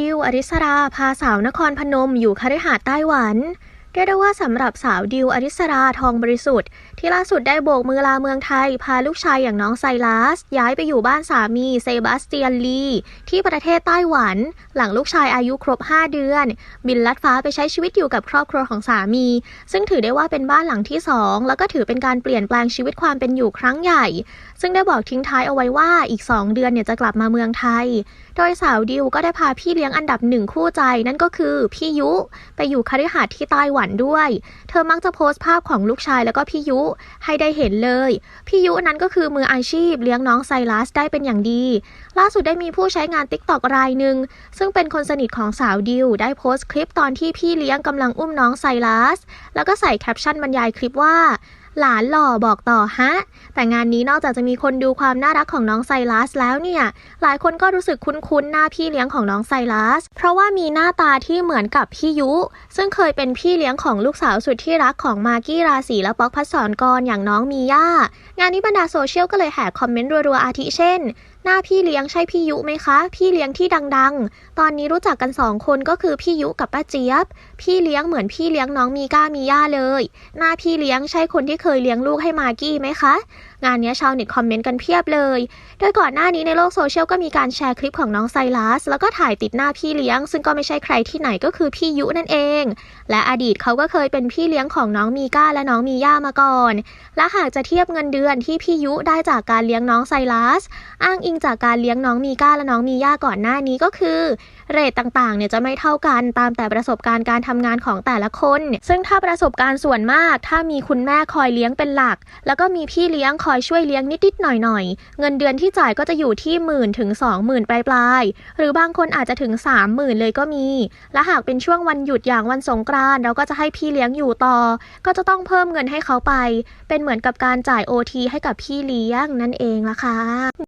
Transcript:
ดิวอริสรา พาสาวนครพนมอยู่คฤหาสน์ไต้หวัน เรียกได้ว่าสำหรับสาวดิวอริสราทองบริสุทธิ์ ที่ล่าสุดได้โบกมือลาเมืองไทย พาลูกชายอย่างน้องไซลัส ย้ายไปอยู่บ้านสามีเซบาสเตียนลีที่ประเทศไต้หวัน หลังลูกชายอายุครบ 5 เดือน บินลัดฟ้าไปใช้ชีวิตอยู่กับครอบครัวของสามี ซึ่งถือได้ว่าเป็นบ้านหลังที่สองแล้วก็ถือเป็นการเปลี่ยนแปลงชีวิตความเป็นอยู่ครั้งใหญ่ ซึ่งได้บอกทิ้งท้ายเอาไว้ว่าอีก 2 เดือนเนี่ยจะกลับมาเมืองไทยโดยสาวดิวก็ได้พาพี่เลี้ยงอันดับหนึ่งคู่ใจนั่นก็คือพี่ยุ ไปอยู่คฤหาสน์ที่ไต้หวันด้วย เธอมักจะโพสต์ภาพของลูกชายแล้วก็พี่ยุให้ได้เห็นเลย พี่ยุนั้นก็คือมืออาชีพเลี้ยงน้องไซรัสได้เป็นอย่างดี ล่าสุดได้มีผู้ใช้งานติ๊กตอกรายหนึ่ง ซึ่งเป็นคนสนิทของสาวดิว ได้โพสต์คลิปตอนที่พี่เลี้ยงกำลังอุ้มน้องไซรัส แล้วก็ใส่แคปชั่นบรรยายคลิปว่า หลานหล่อบอกต่อฮะ แต่งานนี้นอกจากจะมีคนดูความน่ารักของน้องไซรัสแล้วเนี่ย หลายคนก็รู้สึกคุ้นๆหน้าพี่เลี้ยงของน้องไซรัส เพราะว่ามีหน้าตาที่เหมือนกับพี่ยุ ซึ่งเคยเป็นพี่เลี้ยงของลูกสาวสุดที่รักของมากกี้ราศีและป๊อกพัศรกรอย่างน้องมีย่า งานนี้บรรดาโซเชียลก็เลยแห่คอมเมนต์รัวๆอาทิเช่นหน้าพี่เลี้ยงใช่พี่ยุไหมคะ พี่เลี้ยงที่ดังๆ ตอนนี้รู้จักกันสองคนก็คือพี่ยุกับป้าเจี๊ยบ พี่เลี้ยงเหมือนพี่เลี้ยงน้องมีก้ามีย่าเลย หน้าพี่เลี้ยงใช่คนที่เคคยเลี้ยงลูกให้มากกี้ไหมคะงานนี้ชาวเน็ตคอมเมนต์กันเพียบเลย โดยก่อนหน้านี้ในโลกโซเชียลก็มีการแชร์คลิปของน้องไซรัส แล้วก็ถ่ายติดหน้าพี่เลี้ยง ซึ่งก็ไม่ใช่ใครที่ไหนก็คือพี่ยุนั่นเอง และอดีตเขาก็เคยเป็นพี่เลี้ยงของน้องมีก้าและน้องมีย่ามาก่อน และหากจะเทียบเงินเดือนที่พี่ยุได้จากการเลี้ยงน้องไซรัส อ้างอิงจากการเลี้ยงน้องมีก้าและน้องมีย่าก่อนหน้านี้ก็คือเรทต่างๆ เนี่ยจะไม่เท่ากันตามแต่ประสบการณ์การทำงานของแต่ละคน ซึ่งถ้าประสบการณ์ส่วนมาก ถ้ามีคุณแม่คอยเลี้ยงเป็นหลัก แล้วก็มีพี่เลี้ยงคอยช่วยเลี้ยงนิดๆหน่อยๆ เงินเดือนที่จ่ายก็จะอยู่ที่หมื่นถึงสองหมื่นปลายๆ หรือบางคนอาจจะถึงสามหมื่นเลยก็มี และหากเป็นช่วงวันหยุดอย่างวันสงกรานต์เราก็จะให้พี่เลี้ยงอยู่ต่อ ก็จะต้องเพิ่มเงินให้เขาไป เป็นเหมือนกับการจ่ายโอทีให้กับพี่เลี้ยงนั่นเองละค่ะ